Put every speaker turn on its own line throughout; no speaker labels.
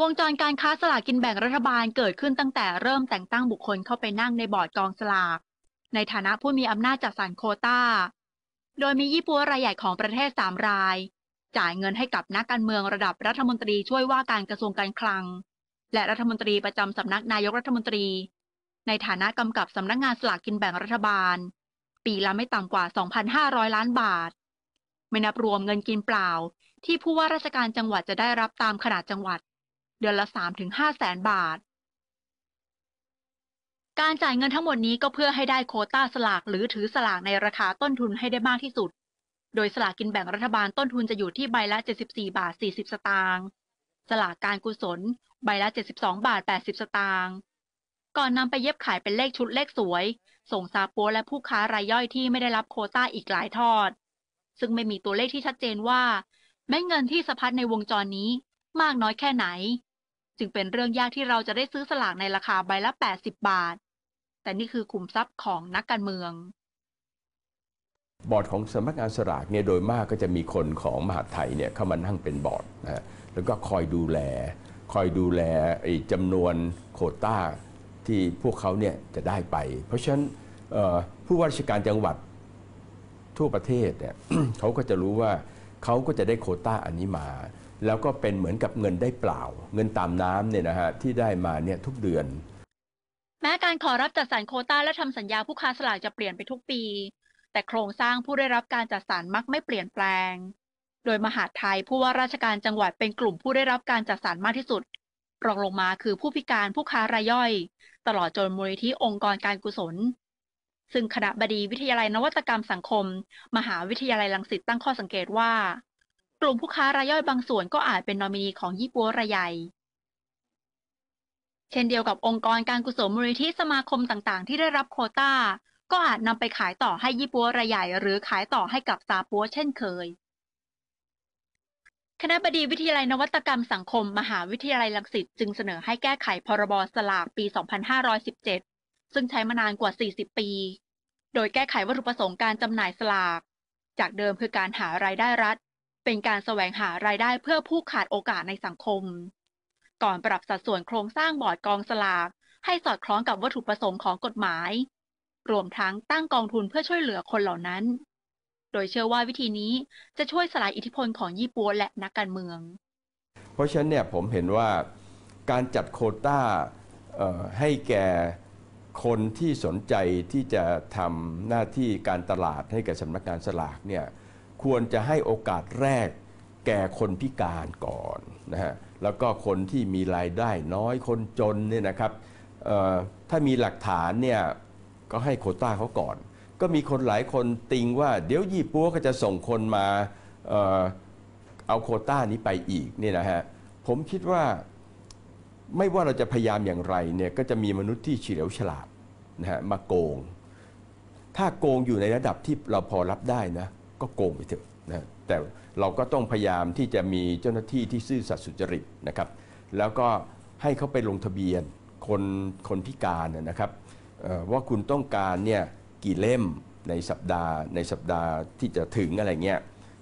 วงจรการค้าสลากกินแบ่งรัฐบาลเกิดขึ้นตั้งแต่เริ่มแต่งตั้งบุคคลเข้าไปนั่งในบอร์ดกองสลาก ในฐานะผู้มีอำนาจจัดสรรโคตาโดยมียี่ปัวรายใหญ่ของประเทศสามราย จ่ายเงินให้กับนักการเมืองระดับรัฐมนตรีช่วยว่าการกระทรวงการคลัง และรัฐมนตรีประจำสำนักนายกรัฐมนตรี ในฐานะกำกับสำนักงานสลากกินแบ่งรัฐบาล ปีละไม่ต่ำกว่า 2,500 ล้านบาท ไม่นับรวมเงินกินเปล่า ที่ผู้ว่าราชการจังหวัดจะได้รับตามขนาดจังหวัด เดือนละ 3-5 แสนบาท การจ่ายเงินทั้งหมดนี้ก็เพื่อให้ได้โคต้าสลากหรือถือสลากในราคาต้นทุนให้ได้มากที่สุด โดยสลากกินแบ่งรัฐบาลต้นทุนจะอยู่ที่ใบละ 74 บาท 40 สตางค์สลากการกุศล ใบละ 72 บาท 80 สตางค์ก่อนนำไปเย็บขายเป็นเลขชุดเลขสวย ส่งซาปัวและผู้ค้ารายย่อยที่ไม่ได้รับโคต้าอีกหลายทอด ซึ่งไม่มีตัวเลขที่ชัดเจนว่าแม้เงินที่สะพัดในวงจรนี้มากน้อยแค่ไหน จึงเป็นเรื่องยากที่เราจะได้ซื้อสลากในราคาใบละ 80 บาท แต่นี่คือขุมทรัพย์ของนักการเมือง
บอร์ดของสำนักงานสลากเนี่ยโดยมากก็จะมีคนของมหาดไทยเนี่ยเข้ามานั่งเป็นบอร์ดนะฮะแล้วก็คอยดูแล คอยดูแลไอ้จำนวนโคต้าที่พวกเขาเนี่ยจะได้ไป เพราะฉะนั้นผู้ว่าราชการจังหวัดทั่วประเทศเนี่ยเขาก็จะรู้ว่าเขาก็จะได้โคต้าอันนี้มา แล้วก็เป็นเหมือนกับเงินได้เปล่า เงินตามน้ำเนี่ยนะฮะที่ได้มาเนี่ยทุกเดือน
แม้การขอรับจัดสรรโคต้าและทำสัญญาผู้ค้าสลากจะเปลี่ยนไปทุกปี แต่โครงสร้างผู้ได้รับการจัดสรรมักไม่เปลี่ยนแปลง โดยมหาดไทยผู้ว่าราชการจังหวัดเป็นกลุ่มผู้ได้รับการจัดสรรมากที่สุด รองลงมาคือผู้พิการผู้ค้ารายย่อย ตลอดจนมูลนิธิองค์กรการกุศล ซึ่งคณะบดีวิทยาลัยนวัตกรรมสังคม มหาวิทยาลัยรังสิตตั้งข้อสังเกตว่า กลุ่มผู้ค้ารายย่อยบางส่วนก็อาจเป็นนอมินีของยี่ปัวรายใหญ่เช่นเดียวกับองค์กรการกุศลมูลนิธิสมาคมต่างๆ ที่ได้รับโควต้า ก็อาจนำไปขายต่อให้ยี่ปัวรายใหญ่ หรือขายต่อให้กับซาปัวเช่นเคย คณะบดีวิทยาลัยนวัตกรรมสังคม มหาวิทยาลัยรังสิตจึงเสนอให้แก้ไขพรบสลากปี 2517 ซึ่งใช้มานานกว่า 40 ปี โดยแก้ไขวัตถุประสงค์การจำหน่ายสลาก จากเดิมคือการหารายได้รัฐ เป็นการแสวงหารายได้เพื่อผู้ขาดโอกาสในสังคม ก่อนปรับสัดส่วนโครงสร้างบอร์ดกองสลาก ให้สอดคล้องกับวัตถุประสงค์ของกฎหมาย รวมทั้งตั้งกองทุนเพื่อช่วยเหลือคนเหล่านั้น โดยเชื่อว่าวิธีนี้จะช่วยสลายอิทธิพลของยี่ปัวและนักการเมือง
เพราะฉะนั้นเนี่ยผมเห็นว่าการจัดโควต้าให้แก่คนที่สนใจที่จะทำหน้าที่การตลาดให้แก่สำนักงานสลากเนี่ย ควรจะให้โอกาสแรกแก่คนพิการก่อนนะฮะแล้วก็คนที่มีรายได้น้อยคนจนเนี่ยนะครับถ้ามีหลักฐานเนี่ยก็ให้โคต้าเขาก่อน ก็มีคนหลายคนติงว่าเดี๋ยวยี่ปัวก็จะส่งคนมาเออเอาโคต้านี้ไปอีกเนี่ยนะฮะผมคิดว่าไม่ว่าเราจะพยายามอย่างไรเนี่ยก็จะมีมนุษย์ที่เฉลียวฉลาดนะฮะมาโกง ถ้าโกงอยู่ในระดับที่เราพอรับได้นะ ก็โกงไปเถอะนะแต่เราก็ต้องพยายามที่จะมีเจ้าหน้าที่ที่ซื่อสัตย์สุจริตนะครับ แล้วก็ให้เขาไปลงทะเบียนคนคนพิการนะครับว่าคุณต้องการเนี่ยกี่เล่มในสัปดาห์ ในสัปดาห์ที่จะถึงอะไรเงี้ย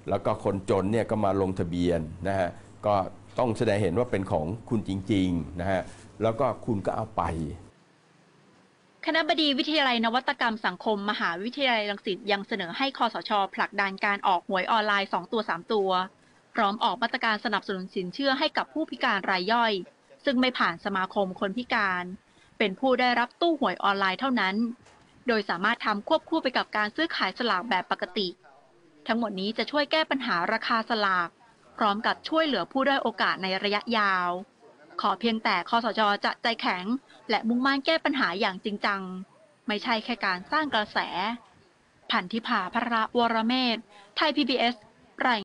แล้วก็คนจนเนี่ยก็มาลงทะเบียนนะฮะก็ต้องแสดงเห็นว่าเป็นของคุณจริงๆนะฮะแล้วก็คุณก็เอาไป
คณะบดีวิทยาลัยนวัตกรรมสังคม มหาวิทยาลัยรังสิตยังเสนอให้คอสช ผลักดันการออกหวยออนไลน์ 2 ตัว 3 ตัว พร้อมออกมาตรการสนับสนุนสินเชื่อให้กับผู้พิการรายย่อย ซึ่งไม่ผ่านสมาคมคนพิการ เป็นผู้ได้รับตู้หวยออนไลน์เท่านั้น โดยสามารถทำควบคู่ไปกับการซื้อขายสลากแบบปกติ ทั้งหมดนี้จะช่วยแก้ปัญหาราคาสลาก พร้อมกับช่วยเหลือผู้ได้อยโอกาสในระยะยาว ขอเพียงแต่คอสชจะใจแข็ง และมุ่งมั่นแก้ปัญหาอย่างจริงจัง ไม่ใช่แค่การสร้างกระแส พันธิพาพระวรเมธไทย PBS ราย